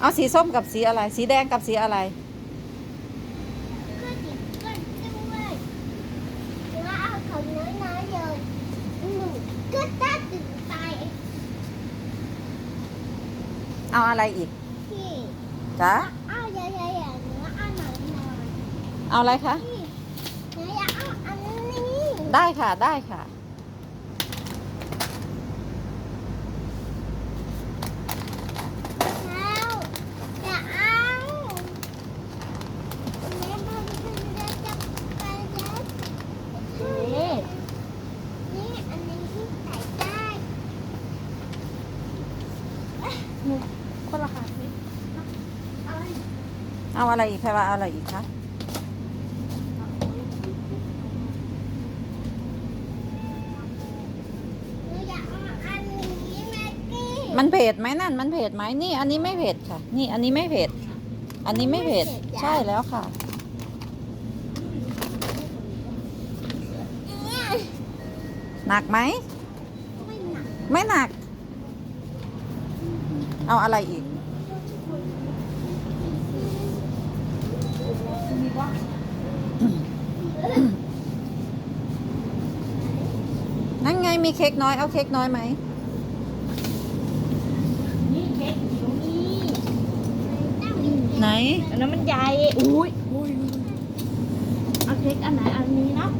เอาสีส้มกับสีอะไร สีแดงกับสีอะไรก็ติดก้นด้วยแล้วเอาของน้อยๆเลยหนูก็จะติดไปเอาอะไรอีกที่จ๊ะเอาใหญ่ๆอย่างหนูเอาหนังหน่อยเอาอะไรคะที่หนูอยากเอาอันนี้ได้ค่ะได้ค่ะ แล้วอยากเอาแม่บอกว่าจะไปแล้วนี่นี่อันนี้ที่ใส่ได้ คนละขาดนิดเอาเอาอะไรอีกแพรว่าเอาอะไรอีกคะหนูอยากเอาอันนี้แม็กกี้มันเผ็ดไหมนั่น มันเผ็ดไหมนี่ อันนี้ไม่เผ็ดค่ะ นี่อันนี้ไม่เผ็ด อันนี้ไม่เผ็ดใช่แล้วค่ะเนี่ยหนักไหม ไม่หนัก ไม่หนัก เอาอะไรอีกมีว่านั่นไงมีเค้กน้อย เอาเค้กน้อยไหมนี่เค้กอยู่นี่ตั้งอยู่ไหน อันนั้นมันใหญ่อุ้ยอุ้ยเอาเค้กอันไหนอันนี้เนาะ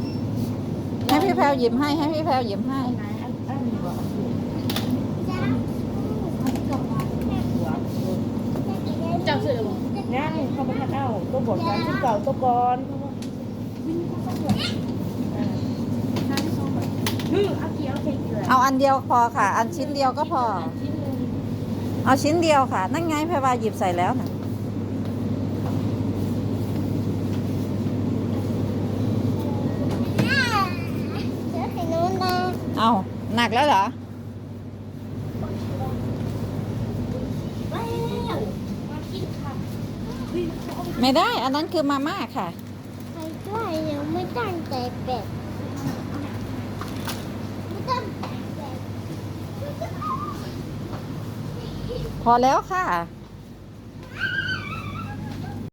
ให้พี่แพรวหยิบให้ ให้พี่แพรวหยิบให้ อันไหนอันอันนี้บอกอันนี้ จ้า อันนี้ก็มาหัว จับสื่อนั่นเขาไปทัดเอาตัวบทการที่เก่าตัวก่อนเอาเกี๊ยวเค้กเลยเอาอันเดียวพอค่ะ อันชิ้นเดียวก็พอ เอาชิ้นเดียวค่ะ นั่นไงแพรวาหยิบใส่แล้วนะเอาหนักแล้วเหรอ แล้วมากินค่ะ ไม่ได้ อันนั้นคือมาม่าค่ะใครด้วยยังไม่ตั้งใจเป็ดไม่ตั้งใจเป็ด พอแล้วค่ะเ